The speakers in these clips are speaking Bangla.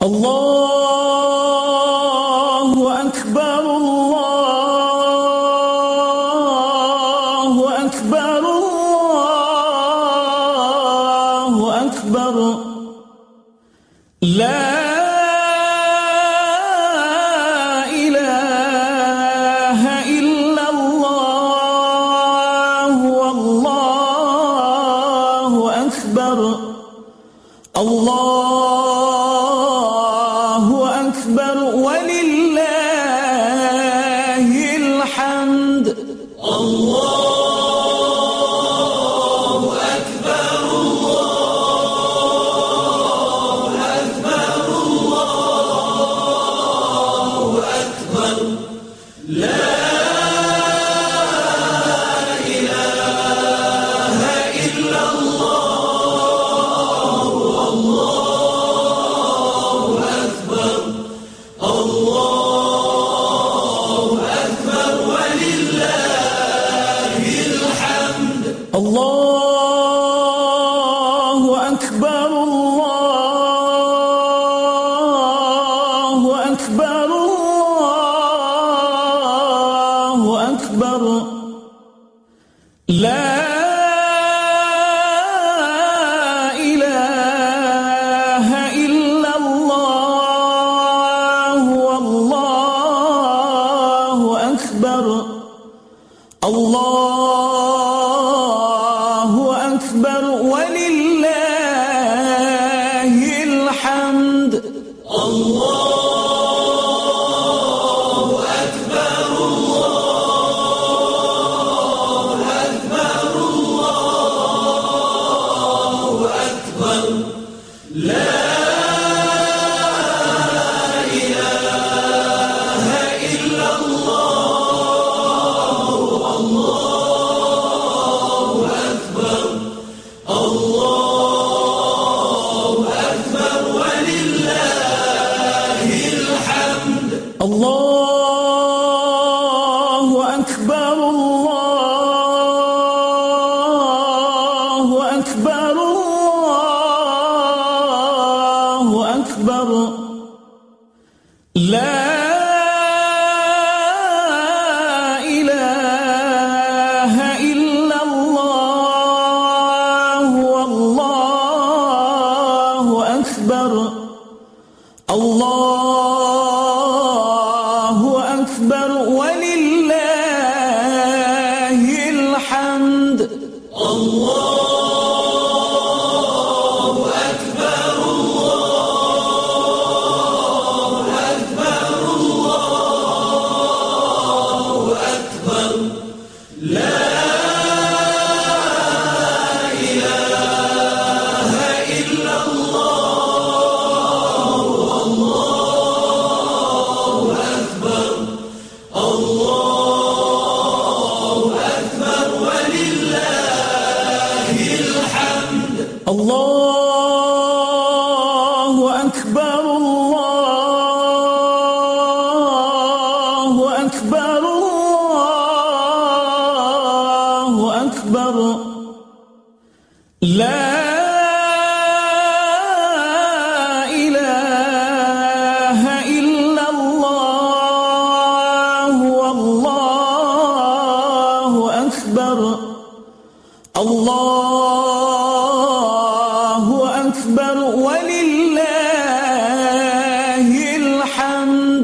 Allah الله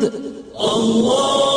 الله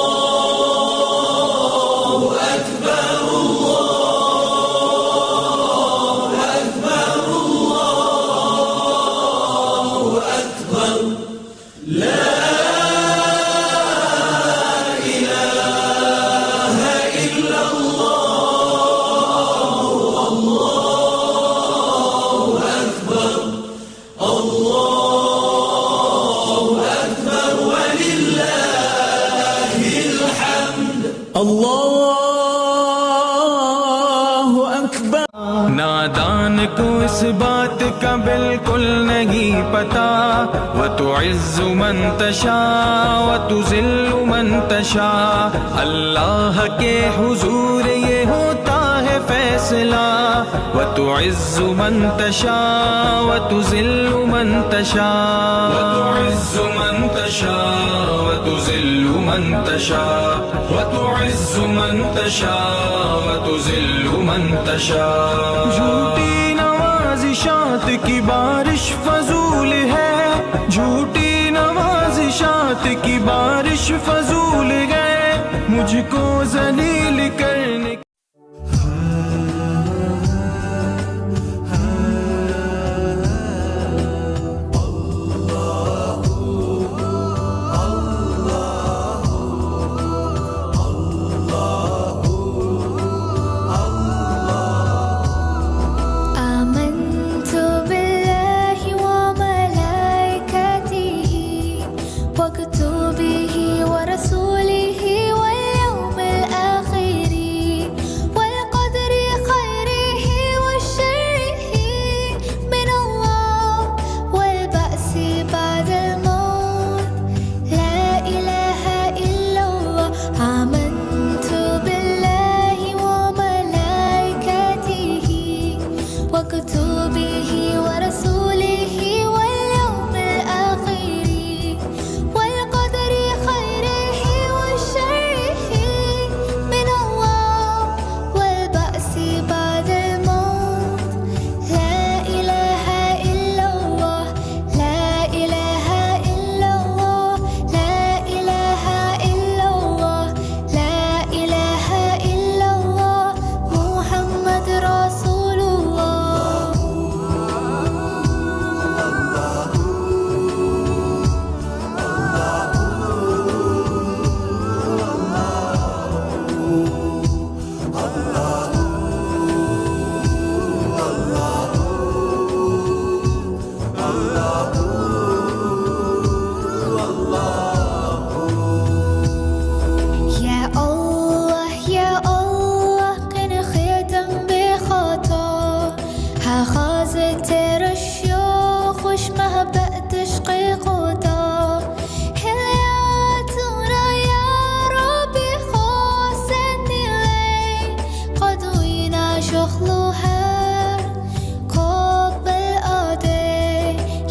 بالکل نہیں پتا۔ وہ تو عز من تشاء و تو ذل من تشاء۔ اللہ کے حضور یہ ہوتا ہے فیصلہ۔ و تو من تشاء و تو ذل من تشاء۔ و تو عز من تشاء و تو ذل من تشاء۔ و تو عز من تشاء و من تشاء۔ جھوٹی नवाजिशात की बारिश फजूल है। झूठी नवाजिशात की बारिश फजूल है। मुझको जलील करने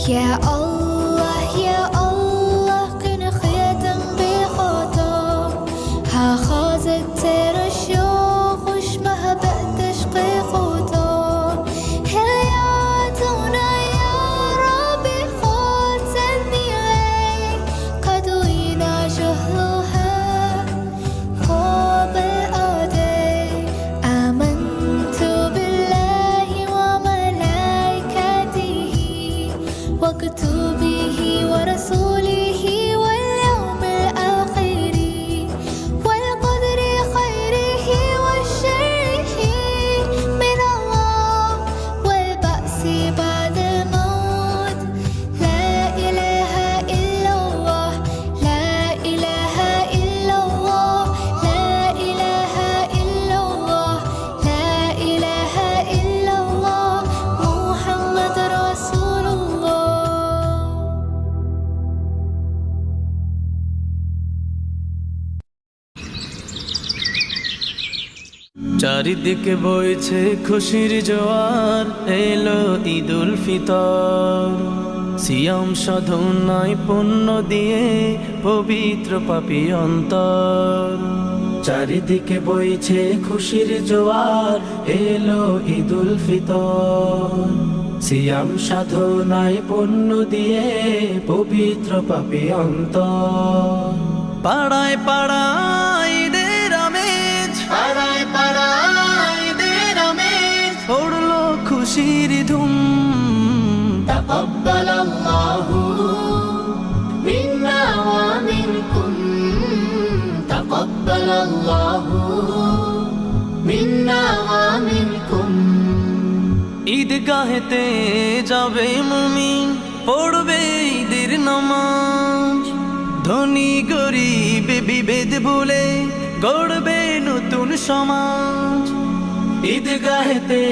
Yeah, all চারিদিকে বইছে খুশির জোয়ার, এলো ঈদুল ফিতর। সিয়াম সাধনায় পুণ্য দিয়ে পবিত্র পাপি অন্তর। চারিদিকে বইছে খুশির জোয়ার, এলো ঈদুল ফিতর। সিয়াম সাধনায় পুণ্য দিয়ে পবিত্র পাপি অন্তর। পাড়ায় পাড়ায় খুশির ধুম تقبل الله منا ومنكم تقبل الله منا ومنكم ঈদগাহেতে যাবে মুমিন পড়বে ঈদের নামাজ ধনী গরিব বিভেদ ভুলে গড়বে নতুন সমাজ ঈদগাহতে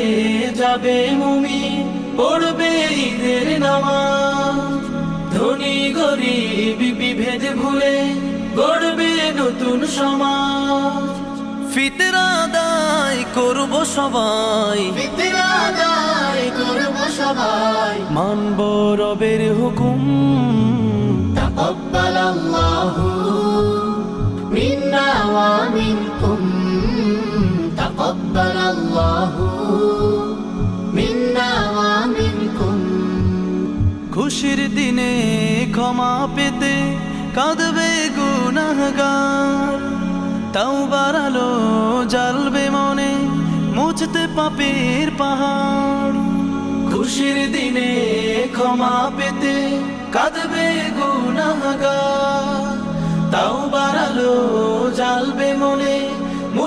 যাবে মুমি পড়বে ঈদের নামাজ। ধনী গরিব বিভেদ ভুলে গড়বে নতুন সমাজ। ফিতরা দায় করব সবাই। ফিতরা দায় করব সবাই। মানব রবের হুকুম। তাকাব্বাল আল্লাহু মিন্না ওয়া মিনকুম। تقبل الله منا ومنكم খুশির দিনে ক্ষমা পেতে কাঁদবে গুনাহগার তাও বাড়ালো জ্বালবে মনে মুছতে পাপের পাহাড় খুশির দিনে ক্ষমা পেতে কাঁদবে গুনাহগার তাও বাড়ালো জ্বালবে মনে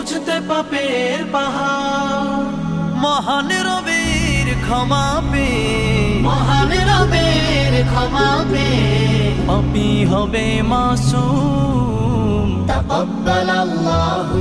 মুছতে পাপের পাহাড়। মহান রবের ক্ষমা পে। মহান রবের ক্ষমা পে। পাপি হবে মাসুম। তাকাব্বাল আল্লাহু